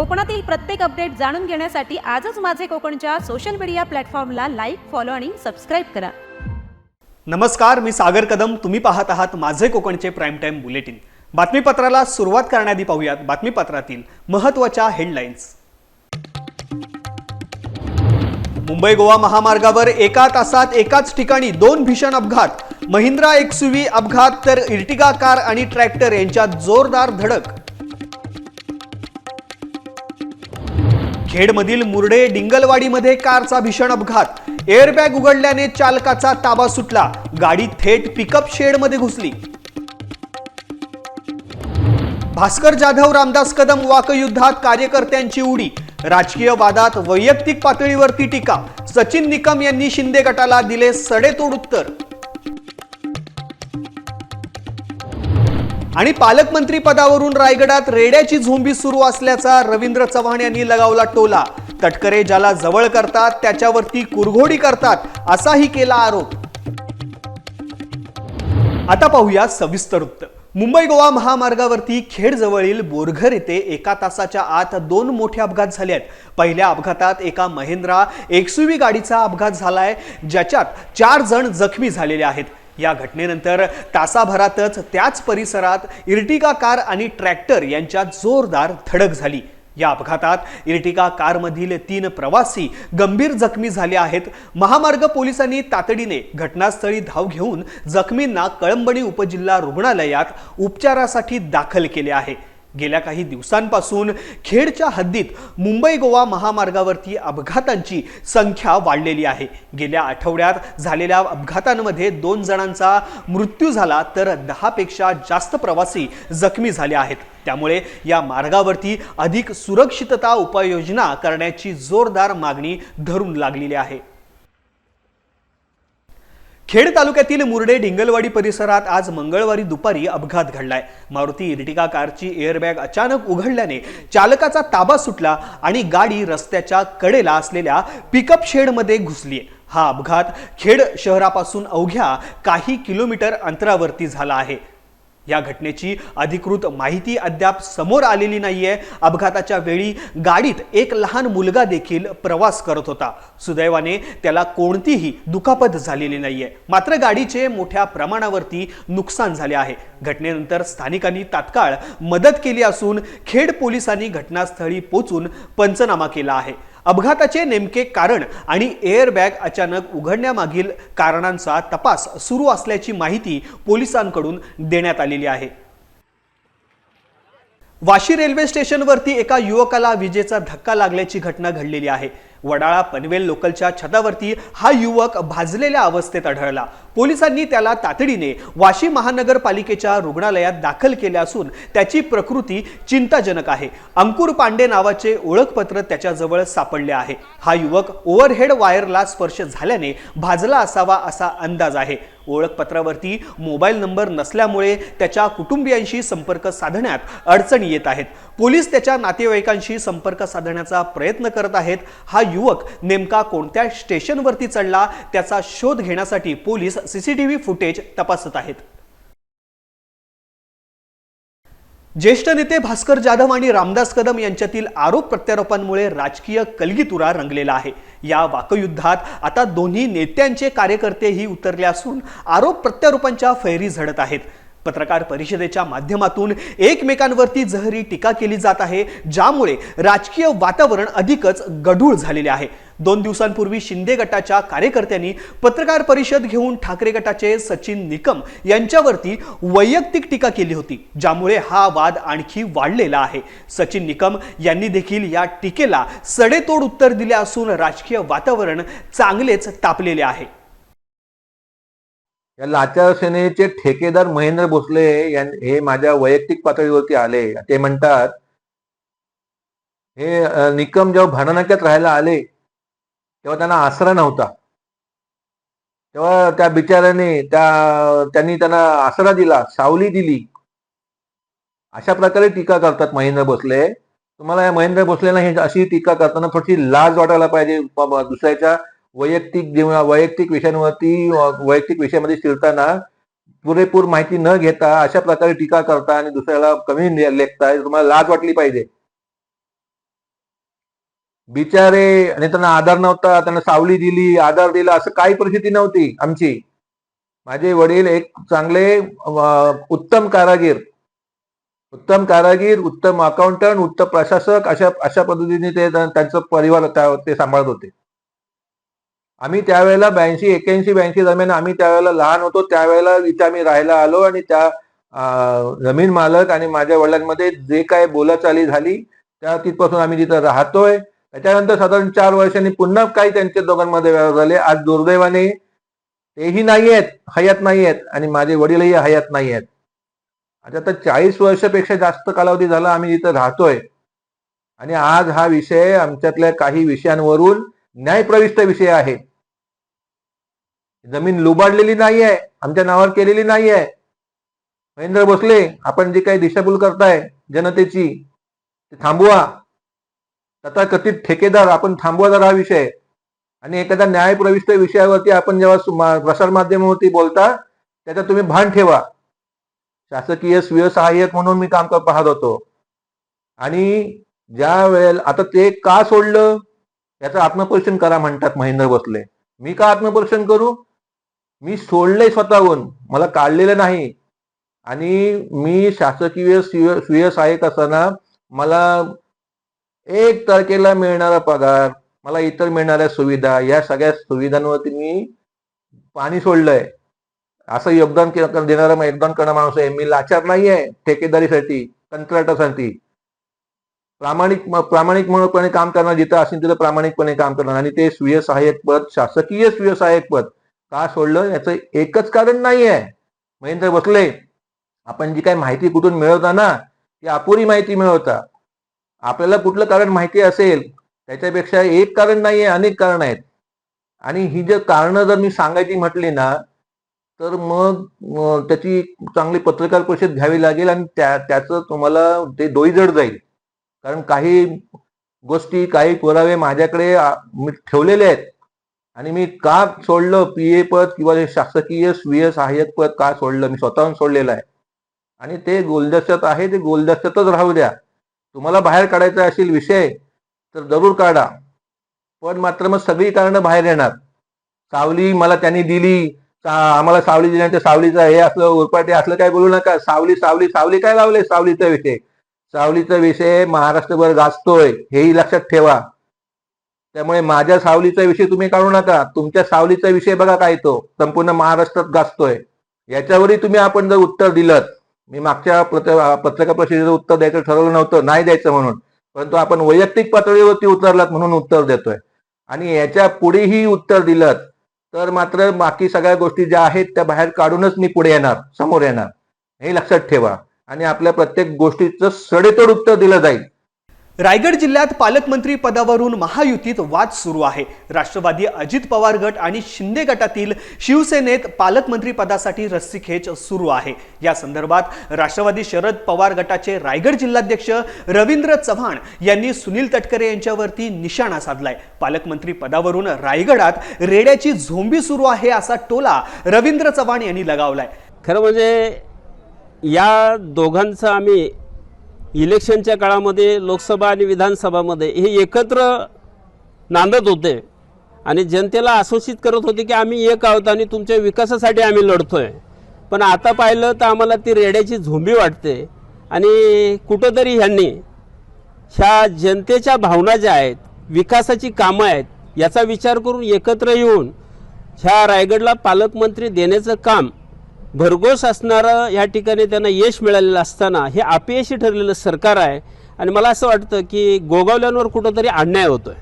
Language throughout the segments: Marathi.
कोकणातील प्रत्येक अपडेट जाणून घेण्यासाठी आजच माझे कोकणच्या सोशल मीडिया प्लॅटफॉर्मला लाईक फॉलो आणि सबस्क्राईब करा. नमस्कार मी सागर कदम. तुम्ही पाहत आहात माझे कोकणचे प्राईम टाईम बुलेटिन बातमीपत्राला सुरुवात करण्याआधी पाहूयात बातमीपत्रातील महत्त्वाच्या हेडलाईन्स मुंबई गोवा महामार्गावर एका तासात एकाच ठिकाणी दोन भीषण अपघात. महिंद्रा एक्सयूव्ही अपघात तर इर्टिगा कार आणि ट्रॅक्टर यांच्यात जोरदार धडक. खेडमधील मुरडे डिंगलवाडीमध्ये कारचा भीषण अपघात. एअरबॅग उघडल्याने चालकाचा ताबा सुटला. गाडी थेट पिकअप शेडमध्ये घुसली. भास्कर जाधव रामदास कदम वाकयुद्धात कार्यकर्त्यांची उडी. राजकीय वादात वैयक्तिक पातळीवरती टीका. सचिन निकम यांनी शिंदे गटाला दिले सडेतोड उत्तर. आणि पालकमंत्री पदावरून रायगडात रेड्याची झोंबी सुरू असल्याचा रवींद्र चव्हाण यांनी लगावला टोला. तटकरे ज्याला जवळ करतात त्याच्यावरती कुरघोडी करतात असाही केला आरोप. आता पाहूया सविस्तर वृत्त. मुंबई गोवा महामार्गावरती खेडजवळील बोरघर येथे एका तासाच्या आत दोन मोठे अपघात झाले आहेत. पहिल्या अपघातात एका महिंद्रा एक्सयूव्ही गाडीचा अपघात झालाय ज्याच्यात चार जण जखमी झालेले आहेत. या घटनेनंतर तासाभरातच त्याच परिसरात इर्टिगा कार आणि ट्रॅक्टर यांच्यात जोरदार धडक झाली. या अपघातात इर्टिगा कारमधील तीन प्रवासी गंभीर जखमी झाले आहेत. महामार्ग पोलिसांनी तातडीने घटनास्थळी धाव घेऊन जखमींना कळंबणी उपजिल्हा रुग्णालयात उपचारासाठी दाखल केले आहे. गेल्या काही दिवसांपासून खेडच्या हद्दीत मुंबई गोवा महामार्गावरती अपघातांची संख्या वाढलेली आहे. गेल्या आठवड्यात झालेल्या अपघातांमध्ये दोन जणांचा मृत्यू झाला तर दहापेक्षा जास्त प्रवासी जखमी झाले आहेत. त्यामुळे या मार्गावरती अधिक सुरक्षितता उपाययोजना करण्याची जोरदार मागणी धरून लागलेली आहे. खेड तालुक्यातील मुरडे डिंगलवाडी परिसरात आज मंगळवारी दुपारी अपघात घडलाय. मारुती इर्टिका कारची एअरबॅग अचानक उघडल्याने चालकाचा ताबा सुटला आणि गाडी रस्त्याच्या कडेला असलेल्या पिकअप शेडमध्ये घुसली. हा अपघात खेड शहरापासून अवघ्या काही किलोमीटर अंतरावरती झाला आहे. या घटनेची अधिकृत माहिती अद्याप समोर आलेली नाहीये. अपघाताच्या वेळी गाडीत एक लहान मुलगा देखील प्रवास करत होता. सुदैवाने त्याला कोणतीही दुखापत झालेली नाहीये. मात्र गाडीचे मोठ्या प्रमाणावरती नुकसान झाले आहे. घटनेनंतर स्थानिकांनी तात्काळ मदत केली असून खेड पोलिसांनी घटनास्थळी पोचून पंचनामा केला आहे. अपघाताचे नेमके कारण आणि एअरबॅग अचानक उघडण्यामागील कारणांचा तपास सुरू असल्याची माहिती पोलिसांकडून देण्यात आलेली आहे. वाशी रेल्वे स्टेशनवरती एका युवकाला विजेचा धक्का लागल्याची घटना घडलेली आहे. वडाळा पनवेल लोकलच्या छतावरती हा युवक भाजलेल्या अवस्थेत आढळला. पोलिसांनी त्याला तातडीने वाशी महानगरपालिकेच्या रुग्णालयात दाखल केले असून त्याची प्रकृती चिंताजनक आहे. अंकुर पांडे नावाचे ओळखपत्र त्याच्याजवळ सापडले आहे. हा युवक ओव्हरहेड वायरला स्पर्श झाल्याने भाजला असावा असा अंदाज आहे. ओळखपत्रावरती मोबाईल नंबर नसल्यामुळे त्याच्या कुटुंबियांशी संपर्क साधण्यात अडचणी येत आहेत. पोलीस त्याच्या नातेवाईकांशी संपर्क साधण्याचा प्रयत्न करत आहेत. हा युवक नेमका कोणत्या स्टेशनवरती चढला त्याचा शोध घेण्यासाठी पोलीस सीसीटीव्ही फुटेज तपासत आहेत. ज्येष्ठ नेते भास्कर जाधव आणि रामदास कदम यांच्यातील आरोप प्रत्यारोपांमुळे राजकीय कलगीतुरा रंगलेला आहे. या वाकयुद्धात आता दोन्ही नेत्यांचे कार्यकर्तेही उतरले असून आरोप प्रत्यारोपांच्या फैरी झडत आहेत. पत्रकार परिषदेच्या माध्यमातून एकमेकांवरती जहरी टीका केली जात आहे ज्यामुळे राजकीय वातावरण अधिकच गढूळ झालेले आहे. दोन दिवसांपूर्वी शिंदे गटाच्या कार्यकर्त्यांनी पत्रकार परिषद घेऊन ठाकरे गटाचे सचिन निकम यांच्यावरती वैयक्तिक टीका केली होती ज्यामुळे हा वाद आणखी वाढलेला आहे. सचिन निकम यांनी देखील या टीकेला सडेतोड उत्तर दिले असून राजकीय वातावरण चांगलेच तापलेले आहे. या लाचार सेनेचे ठेकेदार महेंद्र भोसले हे माझ्या वैयक्तिक पातळीवरती आले. ते म्हणतात हे निकम जेव्हा भांडणाक्यात राहायला आले तेव्हा त्यांना आसरा नव्हता. तेव्हा त्या बिचाऱ्याने त्या त्यांनी त्यांना आसरा दिला सावली दिली. अशा प्रकारे टीका करतात महेंद्र भोसले. तुम्हाला या महेंद्र भोसलेला हे अशी टीका करताना थोडीशी लाज वाटायला पाहिजे. दुसऱ्याच्या वैयक्तिक जीवना वैयक्तिक विषयांवरती वैयक्तिक विषयामध्ये शिरताना पुरेपूर माहिती न घेता अशा प्रकारे टीका करता आणि दुसऱ्याला कमी लेखता तुम्हाला लाज वाटली पाहिजे. बिचारे आणि त्यांना आधार नव्हता त्यांना सावली दिली आधार दिला असं काही परिस्थिती नव्हती आमची. माझे वडील एक चांगले उत्तम कारागीर. उत्तम कारागीर उत्तम अकाउंटंट उत्तम प्रशासक अशा अशा पद्धतीने ते त्यांचं परिवार ते सांभाळत होते. आम्ही त्यावेळेला ब्याऐंशी एक्याऐंशी ब्याऐंशी दरम्यान आम्ही त्यावेळेला लहान होतो. त्यावेळेला इथे आम्ही राहायला आलो आणि त्या जमीन मालक आणि माझ्या वडिलांमध्ये जे काय बोलाचाली झाली त्या तिथपासून आम्ही तिथं राहतोय. त्याच्यानंतर साधारण चार वर्षांनी पुन्हा काही त्यांच्या दोघांमध्ये व्यवहार झाले. आज दुर्दैवाने तेही नाही आहेत हयात नाही आहेत आणि माझे वडीलही हयात नाही आहेत आता तर चाळीस वर्षापेक्षा जास्त कालावधी झाला आम्ही इथं राहतोय. आणि आज हा विषय आमच्यातल्या काही विषयांवरून न्यायप्रविष्ट विषय आहे. जमीन लुबाडलेली नाही आहे आमच्या नावावर केलेली नाही आहे महेंद्र भोसले आपण जी काही दिशाभूल करताय जनतेची ते थांबवा. तथाकथित ठेकेदार आपण थांबवा जरा हा विषय. आणि एखाद्या न्यायप्रविष्ट विषयावरती आपण जेव्हा सुमा- प्रसारमाध्यमावरती बोलता त्याचा तुम्ही भान ठेवा. शासकीय स्वयंसहाय्यक म्हणून मी काम कर- पाहत होतो. आणि ज्या वेळेला आता ते का सोडलं? याचं आत्मपरीक्षण करा म्हणतात महेंद्र भोसले. मी का आत्मपरीक्षण करू? मी सोडलंय स्वतःहून. मला काढलेलं नाही. आणि मी शासकीय स्वीय सहाय्यक असताना मला एक तारखेला मिळणारा पगार मला इतर मिळणाऱ्या सुविधा या सगळ्या सुविधांवरती मी पाणी सोडलंय. असं योगदान देणारा योगदान करणारा माणूस आहे. मी लाचार नाही आहे ठेकेदारीसाठी कंत्राटासाठी. प्रामाणिक प्रामाणिक म्हणून काम करणार जिथं असेल तिथं प्रामाणिकपणे काम करणार. आणि ते स्वीय सहाय्यक पद शासकीय स्वीय सहाय्यक पद का सोडलं? याचं एकच कारण नाही आहे महेंद्र बसले आपण जी काही माहिती कुठून मिळवता ना ती अपुरी माहिती मिळवता. आपल्याला कुठलं कारण माहिती असेल त्याच्यापेक्षा एक कारण नाही आहे अनेक कारण आहेत. आणि ही जर कारणं जर मी सांगायची म्हटली ना तर मग त्याची चांगली पत्रकार परिषद घ्यावी लागेल आणि त्या त्याचं तुम्हाला ते डोईजड जाईल. कारण काही गोष्टी काही पुरावे माझ्याकडे मी ठेवलेले आहेत. आणि मी का सोडलं? पीए पद किंवा शासकीय स्वीय सहाय्यक पद का सोडलं? मी स्वतःहून सोडलेलं आहे. आणि ते गोलदस्त्यात आहे ते गोलदस्त्यातच राहू द्या. तुम्हाला बाहेर काढायचा असेल विषय तर जरूर काढा. पण मात्र मग सगळी कारणं बाहेर येणार. सावली मला त्यांनी दिली. आम्हाला सावली दिल्यानंतर सावलीचं हे असलं उरपाटे असलं काय बोलू नका. सावली सावली सावली काय लावले सावलीचा विषय? सावलीचा विषय महाराष्ट्रभर गाजतोय. हेही लक्षात ठेवा. त्यामुळे माझ्या सावलीचा विषय तुम्ही काढू नका. तुमच्या सावलीचा विषय बघा काय तो. संपूर्ण महाराष्ट्रात गाजतोय. याच्यावरही तुम्ही आपण जर उत्तर दिलं मी मागच्या पत्रकार परिषदेचं उत्तर द्यायचं ठरवलं नव्हतं नाही द्यायचं म्हणून. परंतु आपण वैयक्तिक पातळीवरती उतरलात म्हणून उत्तर देतोय. आणि याच्या पुढेही उत्तर दिलं तर मात्र बाकी सगळ्या गोष्टी ज्या आहेत त्या बाहेर काढूनच मी पुढे येणार समोर येणार. हे लक्षात ठेवा. आणि आपल्या प्रत्येक गोष्टीचं सडेतोड उत्तर दिलं जाईल. रायगड जिल्ह्यात पालकमंत्री पदावरून महायुतीत वाद सुरू आहे. राष्ट्रवादी अजित पवार गट आणि शिंदे गटातील शिवसेनेत पालकमंत्री पदासाठी रस्सीखेच सुरू आहे. या संदर्भात राष्ट्रवादी शरद पवार गटाचे रायगड जिल्हाध्यक्ष रवींद्र चव्हाण यांनी सुनील तटकरे यांच्यावरती निशाणा साधलाय. पालकमंत्री पदावरून रायगडात रेड्याची झोंबी सुरू आहे असा टोला रवींद्र चव्हाण यांनी लगावलाय. खरं म्हणजे या दोघांचं आम्ही इलेक्शनच्या काळामध्ये लोकसभा आणि विधानसभामध्ये हे एकत्र नांदत होते. आणि जनतेला आश्वासित करत होते की आम्ही एक आहोत आणि तुमच्या विकासासाठी आम्ही लढतोय. पण आता पाहिलं तर आम्हाला ती रेड्याची झोंबी वाटते. आणि कुठंतरी ह्यांनी ह्या जनतेच्या भावना ज्या आहेत विकासाची कामं आहेत याचा विचार करून एकत्र येऊन ह्या रायगडला पालकमंत्री देण्याचं काम भरघोस असणारं या ठिकाणी त्यांना यश मिळालेलं असताना हे अपयशी ठरलेलं सरकार आहे. आणि मला असं वाटतं की गोगावल्यांवर कुठंतरी अन्याय होतोय.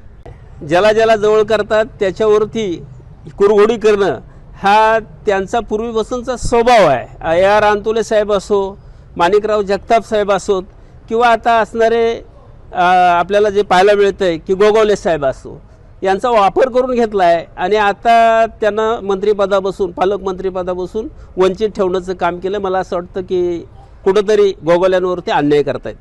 ज्याला ज्याला जवळ करतात त्याच्यावरती कुरघोडी करणं हा त्यांचा पूर्वीपासूनचा स्वभाव आहे. या रानतुले साहेब असो माणिकराव जगताप साहेब असोत किंवा आता असणारे आपल्याला जे पाहायला मिळतं आहे की गोगावले साहेब असो यांचा वापर करून घेतला आहे आणि आता त्यांना मंत्रिपदापासून पालकमंत्रीपदापासून वंचित ठेवण्याचं काम केलं मला असं वाटतं की कुठंतरी गोगोल्यांवरती अन्याय करतायत.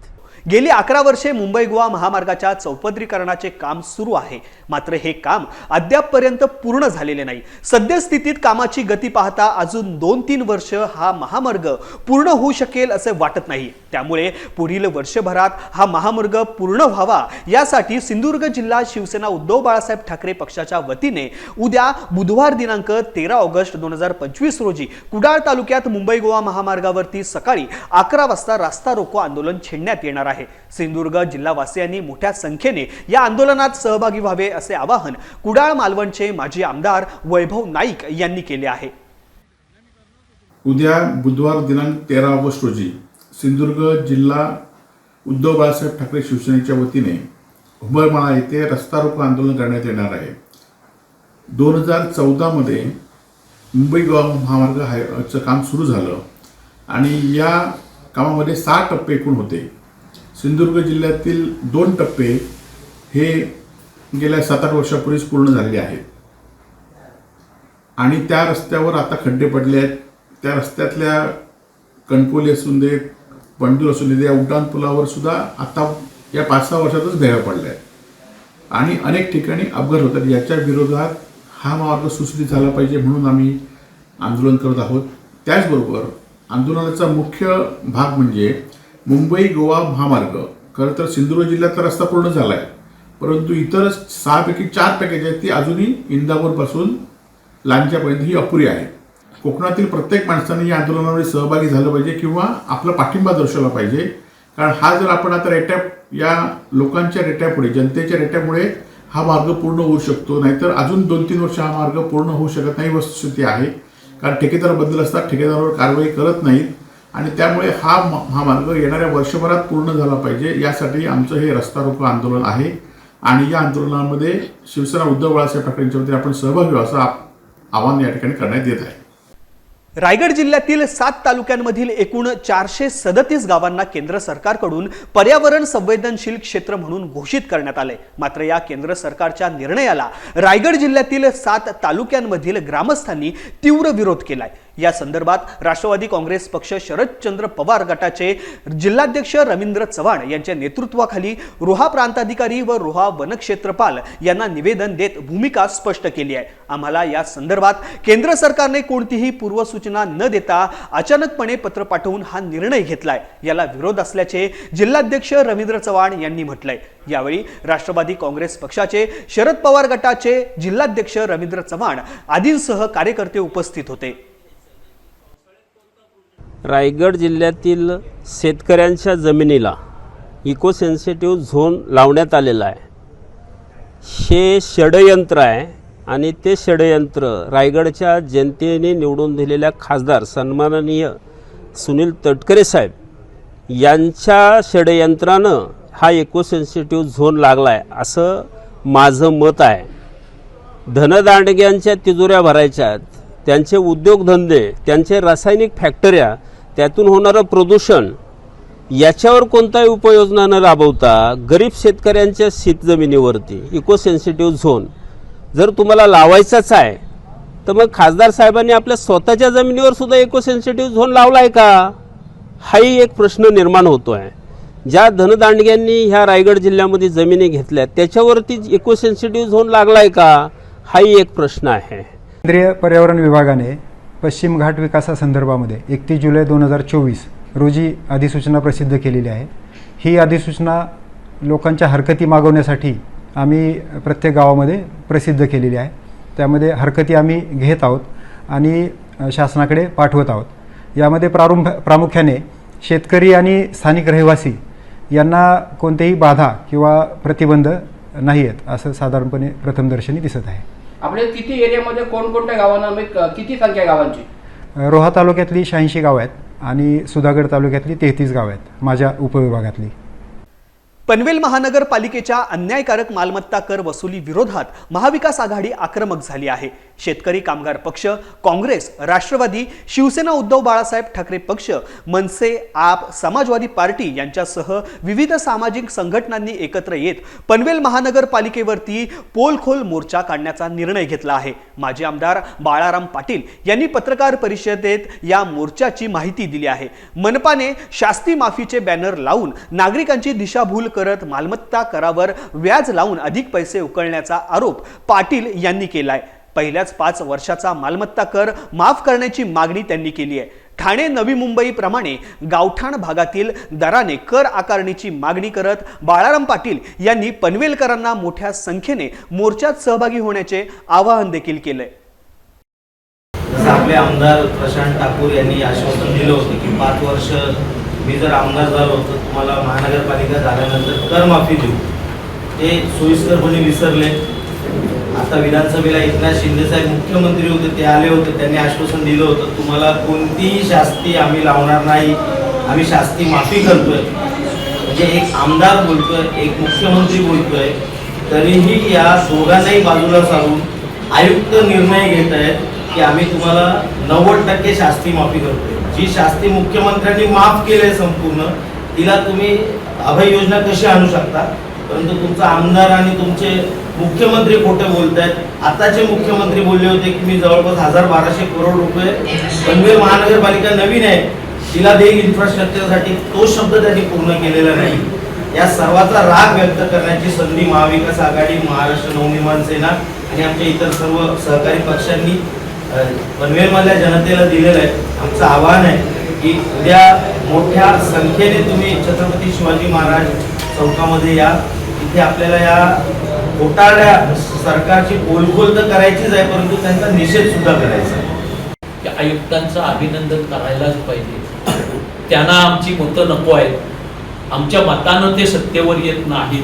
गेली अकरा वर्षे मुंबई गोवा महामार्गाच्या चौपदरीकरणाचे काम सुरू आहे. मात्र हे काम अद्यापपर्यंत पूर्ण झालेले नाही. सद्यस्थितीत कामाची गती पाहता अजून दोन तीन वर्ष हा महामार्ग पूर्ण होऊ शकेल असे वाटत नाही. त्यामुळे पुढील वर्षभरात हा महामार्ग पूर्ण व्हावा यासाठी सिंधुदुर्ग जिल्हा शिवसेना उद्धव बाळासाहेब ठाकरे पक्षाच्या वतीने उद्या बुधवार दिनांक तेरा ऑगस्ट दोन हजार पंचवीस रोजी कुडाळ तालुक्यात मुंबई गोवा महामार्गावरती सकाळी अकरा वाजता रास्ता रोको आंदोलन छेडण्यात येणार आहे. सिंधुदुर्ग जिल्हावासियांनी मोठ्या संख्येने या आंदोलनात सहभागी व्हावे असे आवाहन कुडाळ मालवणचे माजी आमदार वैभव नाईक यांनी केले आहे. उद्या बुधवार दिनांक तेरा ऑगस्ट रोजी सिंधुदुर्ग जिल्हा उद्धव बाळासाहेब ठाकरे शिवसेनेच्या वतीने उंबरमाळा येथे रस्ता रोको आंदोलन करण्यात येणार आहे. दोन हजार चौदामध्ये मुंबई गोवा महामार्ग हायचं काम सुरू झालं आणि या कामामध्ये सहा टप्पे एकूण होते. सिंधुदुर्ग जिल्ह्यातील दोन टप्पे हे गेल्या सात आठ वर्षापूर्वीच पूर्ण झालेले आहेत. आणि त्या रस्त्यावर आता खड्डे पडले आहेत. त्या रस्त्यातल्या कणकोली असून दे पंडूर असून दे या उड्डाण पुलावर सुद्धा आता या पाच सहा वर्षातच भेगा पडल्या. आहेत आणि अनेक ठिकाणी अपघात होतात. याच्या विरोधात हा मार्ग सुस्थित झाला पाहिजे म्हणून आम्ही आंदोलन करत आहोत. त्याचबरोबर आंदोलनाचा मुख्य भाग म्हणजे मुंबई गोवा महामार्ग. खरं तर सिंधुदुर्ग जिल्ह्यातला रस्ता पूर्ण झाला आहे परंतु इतर सहापैकी चार पॅकेज आहेत ती अजूनही इंदापूरपासून लांच्यापर्यंत ही अपुरी आहे कोकणातील प्रत्येक माणसाने या आंदोलनामध्ये सहभागी झालं पाहिजे किंवा आपला पाठिंबा दर्शवला पाहिजे. कारण हा जर आपण आता रेट्या या लोकांच्या रेट्यापुढे जनतेच्या रेट्यामुळे हा मार्ग पूर्ण होऊ शकतो नाहीतर अजून दोन तीन वर्ष हा मार्ग पूर्ण होऊ शकत नाही वस्तुस्थिती आहे. कारण ठेकेदार बदल असतात ठेकेदारावर कारवाई करत नाहीत. आणि त्यामुळे हा महामार्ग हा मार्ग येणाऱ्या वर्षभरात पूर्ण झाला पाहिजे. यासाठी आमचं हे रस्ता रोको आंदोलन आहे. आणि या आंदोलनामध्ये शिवसेना उद्धव बाळासाहेब ठाकरेंच्या वतीने आपण सहभागी व्हावं असं आवाहन या ठिकाणी करण्यात येत आहे. रायगड जिल्ह्यातील सात तालुक्यांमधील एकूण चारशे सदतीस गावांना केंद्र सरकारकडून पर्यावरण संवेदनशील क्षेत्र म्हणून घोषित करण्यात आले. मात्र या केंद्र सरकारच्या निर्णयाला रायगड जिल्ह्यातील सात तालुक्यांमधील ग्रामस्थांनी तीव्र विरोध केलाय. या संदर्भात राष्ट्रवादी काँग्रेस पक्ष शरदचंद्र पवार गटाचे जिल्हाध्यक्ष रवींद्र चव्हाण यांच्या नेतृत्वाखाली रोहा प्रांताधिकारी व रोहा वनक्षेत्रपाल यांना निवेदन देत भूमिका स्पष्ट केली आहे. आम्हाला या संदर्भात केंद्र सरकारने कोणतीही पूर्वसूचना न देता अचानकपणे पत्र पाठवून हा निर्णय घेतलाय. याला विरोध असल्याचे जिल्हाध्यक्ष रवींद्र चव्हाण यांनी म्हटलंय. यावेळी राष्ट्रवादी काँग्रेस पक्षाचे शरद पवार गटाचे जिल्हाध्यक्ष रवींद्र चव्हाण आदींसह कार्यकर्ते उपस्थित होते. रायगड जिल्ह्यातील शेतकऱ्यांच्या जमिनीला इको सेन्सिटिव्ह झोन लावण्यात आलेला आहे. हे षडयंत्र आहे आणि ते षडयंत्र रायगडच्या जनतेने निवडून दिलेल्या खासदार सन्माननीय सुनील तटकरे साहेब यांच्या षडयंत्रानं हा इको सेन्सिटिव्ह झोन लागला आहे असं माझं मत आहे. धनदांडग्यांच्या तिजोऱ्या भरायच्या आहेत. त्यांचे उद्योगधंदे त्यांचे रासायनिक फॅक्टऱ्या त्यातून होणारं प्रदूषण याच्यावर कोणताही उपाययोजना न राबवता गरीब शेतकऱ्यांच्या शेतजमिनीवरती इको सेन्सिटिव्ह झोन जर तुम्हाला लावायचाच आहे तर मग खासदार साहेबांनी आपल्या स्वतःच्या जमिनीवर सुद्धा इको सेन्सिटिव्ह झोन लावला आहे का? हाही एक प्रश्न निर्माण होतो आहे ज्या धनदांडग्यांनी ह्या रायगड जिल्ह्यामध्ये जमिनी घेतल्या त्याच्यावरती इको सेन्सिटिव्ह झोन लागला आहे का? हाही एक प्रश्न आहे. केंद्रीय पर्यावरण विभागाने पश्चिम घाट विकासासंदर्भामध्ये एकतीस जुलै दोन हजार चोवीस रोजी अधिसूचना प्रसिद्ध केलेली आहे. ही अधिसूचना लोकांच्या हरकती मागवण्यासाठी आम्ही प्रत्येक गावामध्ये प्रसिद्ध केलेली आहे. त्यामध्ये हरकती आम्ही घेत आहोत आणि शासनाकडे पाठवत आहोत. यामध्ये प्रारंभ प्रामुख्याने शेतकरी आणि स्थानिक रहिवासी यांना कोणतेही बाधा किंवा प्रतिबंध नाही आहेत असं साधारणपणे प्रथमदर्शनी दिसत आहे. आपल्या किती एरियामध्ये कोणकोणत्या गावांना म्हणजे किती संख्या गावांची? रोहा तालुक्यातली शहाऐंशी गावं आहेत आणि सुधागड तालुक्यातली तेहतीस गावं आहेत माझ्या उपविभागातली. पनवेल महानगरपालिकेच्या अन्यायकारक मालमत्ता कर वसुली विरोधात महाविकास आघाडी आक्रमक झाली आहे. शेतकरी कामगार पक्ष काँग्रेस राष्ट्रवादी शिवसेना उद्धव बाळासाहेब ठाकरे पक्ष मनसे आप समाजवादी पार्टी यांच्यासह विविध सामाजिक संघटनांनी एकत्र येत पनवेल महानगरपालिकेवरती पोलखोल मोर्चा काढण्याचा निर्णय घेतला आहे. माजी आमदार बाळाराम पाटील यांनी पत्रकार परिषदेत या मोर्चाची माहिती दिली आहे. मनपाने शास्ती माफीचे बॅनर लावून नागरिकांची दिशाभूल करत मालमत्ता करावर व्याज लावून अधिक पैसे उकळण्याचा आरोप पाटील यांनी केलाय. पहिल्याच पाच वर्षाचा मालमत्ता कर माफ करण्याची मागणी त्यांनी केली आहे. ठाणे नवी मुंबईप्रमाणे गावठाण भागातील दराने कर आकारणीची मागणी करत बाळाराम पाटील यांनी पनवेलकरांना मोठ्या संख्येने मोर्चात सहभागी होण्याचे आवाहन देखील केलंय. आपले आमदार प्रशांत ठाकूर यांनी आश्वासन दिलं होतं की पाच वर्ष मी जर आमदार झालो तर तुम्हाला महानगरपालिका झाल्यानंतर करमाफी देऊ. ते सोयीस्करपणे विसरले. आता विधानसभेला एकनाथ शिंदेसाहेब मुख्यमंत्री होते ते आले होते त्यांनी आश्वासन दिलं होतं तुम्हाला कोणतीही शास्ती आम्ही लावणार नाही आम्ही शास्ती माफी करतोय. म्हणजे एक आमदार बोलतोय एक मुख्यमंत्री बोलतोय तरीही या दोघांनाही बाजूला सारून आयुक्त निर्णय घेत आहेत की आम्ही तुम्हाला नव्वद टक्के शास्ती माफी करतोय. जी शास्ती मुख्यमंत्र्यांनी माफ केली संपूर्ण तिला तुम्ही अभय योजना कशी आणू शकता? परंतु तुमचा आमदार आणि तुमचे मुख्यमंत्री खोटे बोलत आहेत आताचे मुख्यमंत्री बोलले होते की मी जवळपास हजार बाराशे करोड रुपये पनवेल महानगरपालिका नवीन आहे. तिला देईल इन्फ्रास्ट्रक्चरसाठी तो शब्द त्यांनी पूर्ण केलेला नाही. या सर्वाचा राग व्यक्त करण्याची संधी महाविकास आघाडी महाराष्ट्र नवनिर्माण सेना आणि आमच्या इतर सर्व सहकारी पक्षांनी पनवेलमधल्या जनतेला दिलेलं आहे. आमचं आव्हान आहे की उद्या मोठ्या संख्येने तुम्ही छत्रपती शिवाजी महाराज चौकामध्ये या. इथे आपल्याला या घोटाळ्या सरकारची बोलबोल तर करायचीच आहे परंतु त्यांचा निषेध सुद्धा करायचा आहे. त्या आयुक्तांचं अभिनंदन करायलाच पाहिजे. त्यांना आमची मतं नको आहेत. आमच्या मतानं ते सत्तेवर येत नाहीत.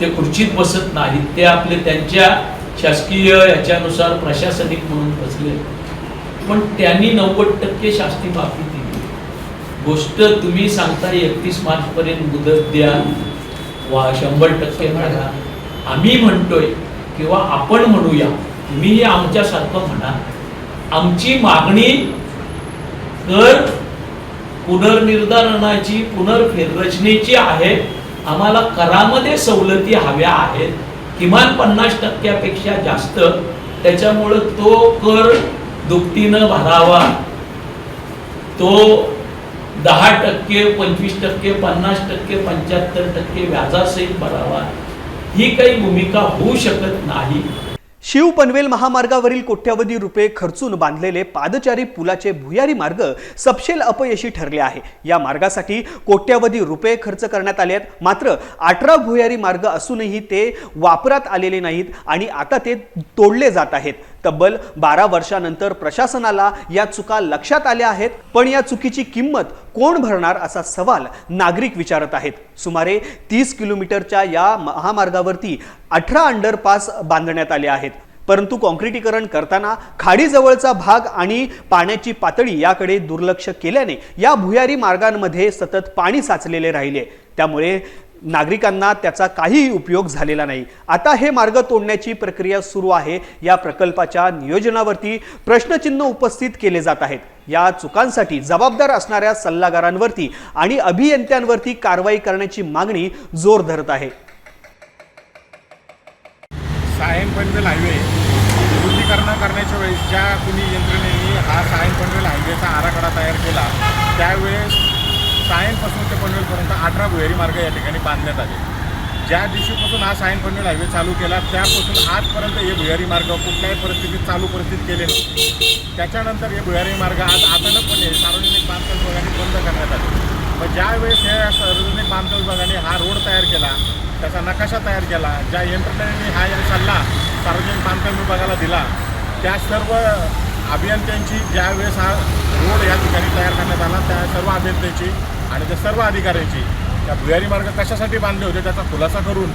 ते खुर्चीत बसत नाहीत. ते आपले त्यांच्या शासकीय याच्यानुसार प्रशासनिक म्हणून बसले पण त्यांनी नव्वद टक्के शास्ती माफी दिली. गोष्ट तुम्ही सांगता एकतीस मार्चपर्यंत मुदत द्या. वा शंभर टक्के म्हणा आम्ही म्हणतोय किंवा आपण म्हणूया तुम्ही आमच्यासारखं म्हणा. आमची मागणी कर पुनर्निर्धारणाची पुनर्फेररचनेची आहे आम्हाला करामध्ये सवलती हव्या आहेत किमान पन्नास टक्क्यापेक्षा जास्त त्याच्यामुळं तो कर दुपटीनं भरावा. तो दहा टक्के पंचवीस टक्के पन्नास टक्के पंच्याहत्तर टक्के व्याजासहित भरावा. ही काही भूमिका होऊ शकत नाही. शिव पनवेल महामार्गावरील कोट्यावधी रुपये खर्चून बांधलेले पादचारी पुलाचे भुयारी मार्ग सपशेल अपयशी ठरले आहे. या मार्गासाठी कोट्यावधी रुपये खर्च करण्यात आले आहेत. मात्र अठरा भुयारी मार्ग असूनही ते वापरात आलेले नाहीत आणि आता ते तोडले जात आहेत. तब्बल बारा वर्षानंतर प्रशासनाला या चुका लक्षात आल्या आहेत. पण या चुकीची किंमत कोण भरणार असा सवाल नागरिक विचारत आहेत. सुमारे तीस किलोमीटरच्या या महामार्गावरती अठरा अंडरपास बांधण्यात आले आहेत. परंतु कॉन्क्रिटीकरण करताना खाडीजवळचा भाग आणि पाण्याची पातळी याकडे दुर्लक्ष केल्याने या भुयारी मार्गांमध्ये सतत पाणी साचलेले राहिले. त्यामुळे नागरिकांना त्याचा काहीही उपयोग झालेला नाही. आता हे मार्ग तोडण्याची प्रक्रिया सुरू आहे. या प्रकल्पाच्या नियोजनावरती प्रश्नचिन्ह उपस्थित केले जात आहेत. या चुकांसाठी जबाबदार असणाऱ्या सल्लागारांवरती आणि अभियंत्यांवरती कारवाई करण्याची मागणी जोर धरत आहे. सायन पनवेल हायवे. रुंदीकरण करण्याच्या वेळेस ज्या कुणी यंत्रणेने हा सायन पनवेल हायवेचा आराखडा तयार केला त्यावेळेस सायनपासून ते पनवेलपर्यंत अठरा भुयारी मार्ग या ठिकाणी बांधण्यात आले. ज्या दिवशीपासून हा सायन पनवेल हायवे चालू केला त्यापासून आजपर्यंत हे भुयारी मार्ग कुठल्याही परिस्थितीत चालू परिस्थितीत केले नव्हते. त्याच्यानंतर हे भुयारी मार्ग आज अचानकपणे सार्वजनिक बांधकाम विभागाने बंद करण्यात आले. मग ज्यावेळेस या सार्वजनिक बांधकाम विभागाने हा रोड तयार केला त्याचा नकाशा तयार केला ज्या यंत्रणेने हा सल्ला सार्वजनिक बांधकाम विभागाला दिला त्या सर्व अभियंत्यांची ज्यावेळेस हा रोड या ठिकाणी तयार करण्यात आला त्या सर्व अभियंत्यांची आणि त्या सर्व अधिकाऱ्यांची. त्या भुयारी मार्ग कशासाठी बांधले होते त्याचा खुलासा करून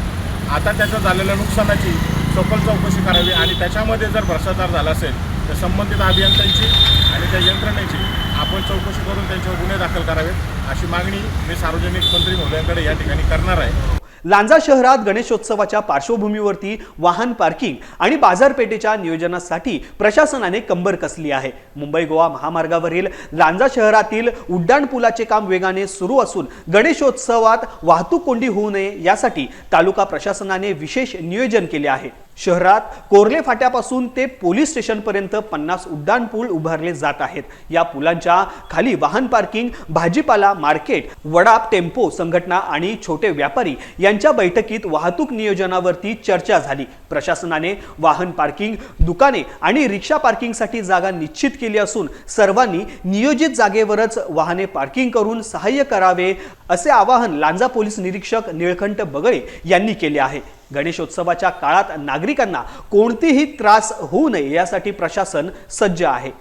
आता त्याचं झालेल्या नुकसानाची सखोल चौकशी करावी आणि त्याच्यामध्ये जर भ्रष्टाचार झाला असेल तर संबंधित अभियंत्यांची आणि त्या यंत्रणेची आपण चौकशी करून त्यांच्यावर गुन्हे दाखल करावेत अशी मागणी मी सार्वजनिक मंत्री महोदयांकडे या ठिकाणी करणार आहे. लांजा शहरात गणेशोत्सवाच्या पार्श्वभूमीवरती वाहन पार्किंग आणि बाजारपेठेच्या नियोजनासाठी प्रशासनाने कंबर कसली आहे. मुंबई गोवा महामार्गावरील लांजा शहरातील उड्डाणपुलाचे काम वेगाने सुरू असून गणेशोत्सवात वाहतूक कोंडी होऊ नये यासाठी तालुका प्रशासनाने विशेष नियोजन केले आहे. शहरात कोर्ले फाट्यापासून ते पोलीस स्टेशनपर्यंत पन्नास उड्डाण पूल उभारले जात आहेत. या पुलांच्या खाली वाहन पार्किंग भाजीपाला मार्केट वडाप टेम्पो संघटना आणि छोटे व्यापारी यांच्या बैठकीत वाहतूक नियोजनावरती चर्चा झाली. प्रशासनाने वाहन पार्किंग दुकाने आणि रिक्षा पार्किंगसाठी जागा निश्चित केली असून सर्वांनी नियोजित जागेवरच वाहने पार्किंग करून सहाय्य करावे असे आवाहन लांजा पोलीस निरीक्षक निळकंठ बगळे यांनी केले आहे. गणेशोत्सवाच्या काळात नागरिकांना कोणतेही त्रास होऊ नये यासाठी प्रशासन सज्ज आहे.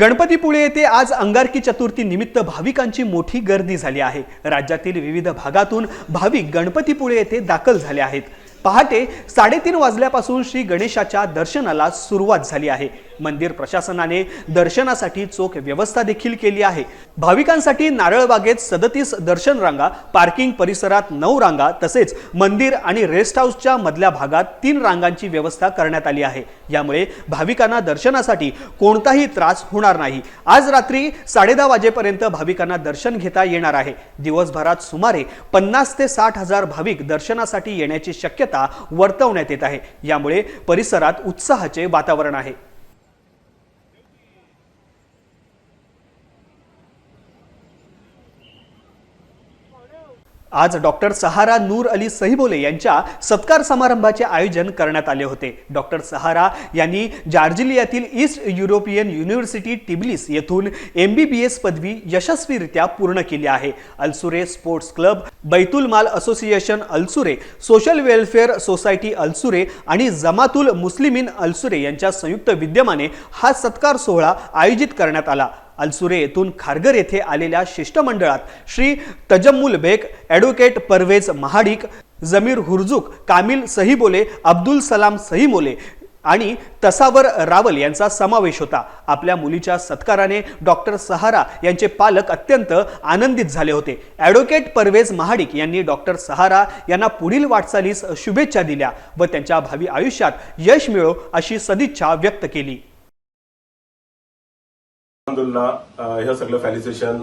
गणपतीपुळे येथे आज अंगारकी चतुर्थी निमित्त भाविकांची मोठी गर्दी झाली आहे. राज्यातील विविध भागातून भाविक गणपतीपुळे येथे दाखल झाले आहेत. पहाटे साडेतीन वाजल्यापासून श्री गणेशाच्या दर्शनाला सुरुवात झाली आहे. मंदिर प्रशासनाने दर्शनासाठी चोख व्यवस्था देखील केली आहे. भाविकांसाठी नारळबागेत सदतीस दर्शन रांगा पार्किंग परिसरात नऊ रांगा तसेच मंदिर आणि रेस्ट हाऊसच्या मधल्या भागात तीन रांगांची व्यवस्था करण्यात आली आहे. यामुळे भाविकांना दर्शनासाठी कोणताही त्रास होणार नाही. आज रात्री साडेदहा वाजेपर्यंत भाविकांना दर्शन घेता येणार आहे. दिवसभरात सुमारे पन्नास ते साठ हजार भाविक दर्शनासाठी येण्याची शक्यता वर्तवण्यात येत आहे. यामुळे परिसरात उत्साहाचे वातावरण आहे. आज डॉक्टर सहारा नूर अली सहिबोले यांच्या सत्कार समारंभाचे आयोजन करण्यात आले होते. डॉक्टर सहारा यांनी जार्जिलियातील ईस्ट युरोपियन युनिव्हर्सिटी टिबलिस येथून एम बी बी एस पदवी यशस्वीरित्या पूर्ण केली आहे. अल्सुरे sports club Baitul Maal association Alsure social welfare society Alsure आणि जमातुल मुस्लिमीन अल्सुरे यांच्या संयुक्त विद्यमाने हा सत्कार सोहळा आयोजित करण्यात आला. अल्सुरे येथून खारघर येथे आलेल्या शिष्टमंडळात श्री तजम्मुल बेग ॲडव्होकेट परवेज महाडिक जमीर हुरजुक कामिल सहीबोले अब्दुल सलाम सहीमोले आणि तसावर रावल यांचा समावेश होता. आपल्या मुलीच्या सत्काराने डॉक्टर सहारा यांचे पालक अत्यंत आनंदित झाले होते. ॲडव्होकेट परवेज महाडिक यांनी डॉक्टर सहारा यांना पुढील वाटचालीस शुभेच्छा दिल्या व त्यांच्या भावी आयुष्यात यश मिळो अशी सदिच्छा व्यक्त केली. अल्हम्दुलिल्लाह सगळं felicitation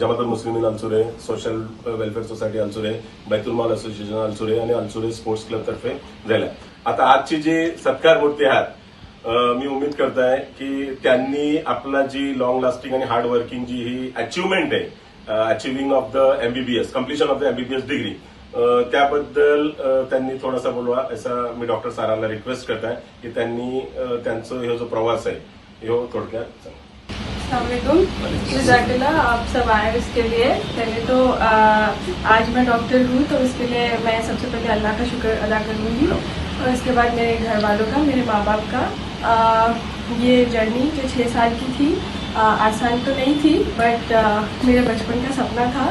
Jamatul Muslimeen Alsure social welfare society Alsure Baitul Maal association Alsure आणि अल्सुरे स्पोर्ट्स क्लब तर्फे झाल्या आता आजची जी सत्कार मूर्ती आहेत मी उमेद करताय की त्यांनी आपला जी long lasting and hard working जी ही अचिव्हमेंट आहे achieving of the MBBS completion of the MBBS degree त्याबद्दल त्यांनी थोडासा बोलवा असं मी डॉक्टर सारांना रिक्वेस्ट करताय की त्यांनी त्यांचा हे जो प्रवास आहे हो थोडक्यात सांगा. जजाकल्ला आप सब आए इसके लिए। पहले तो आ, आज मैं डॉक्टर हूँ तो उसके लिए मैं सबसे पहले अल्लाह का शुक्र अदा करूँगी। और इसके बाद मेरे घर वालों का मेरे माँ बाप का। आ, ये जर्नी जो छः साल की थी आ, आसान तो नहीं थी बट मेरे बचपन का सपना था।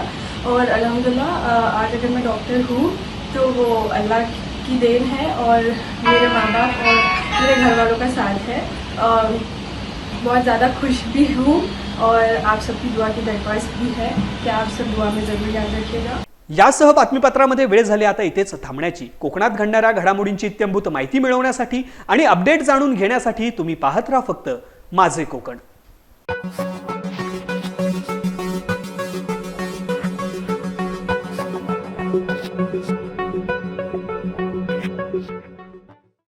और अल्हम्दुलिल्लाह आ, आज अगर मैं डॉक्टर हूँ तो वो अल्लाह की देन है और मेरे माँ बाप और मेरे घर वालों का साथ है। और बहुत ज़्यादा खुश भी हूँ और आप सबकी दुआ की दरख्वास्त भी है कि आप सब दुआ में ज़रूर याद रखिएगा। यासह बातमीपत्रामध्ये वेळ झाली आता इथेच थांबण्याची. कोकणात घडणाऱ्या घडामोडींची इत्यंभूत माहिती मिळवण्यासाठी आणि अपडेट जाणून घेण्यासाठी तुम्ही पाहत राहा फक्त माझे कोकण.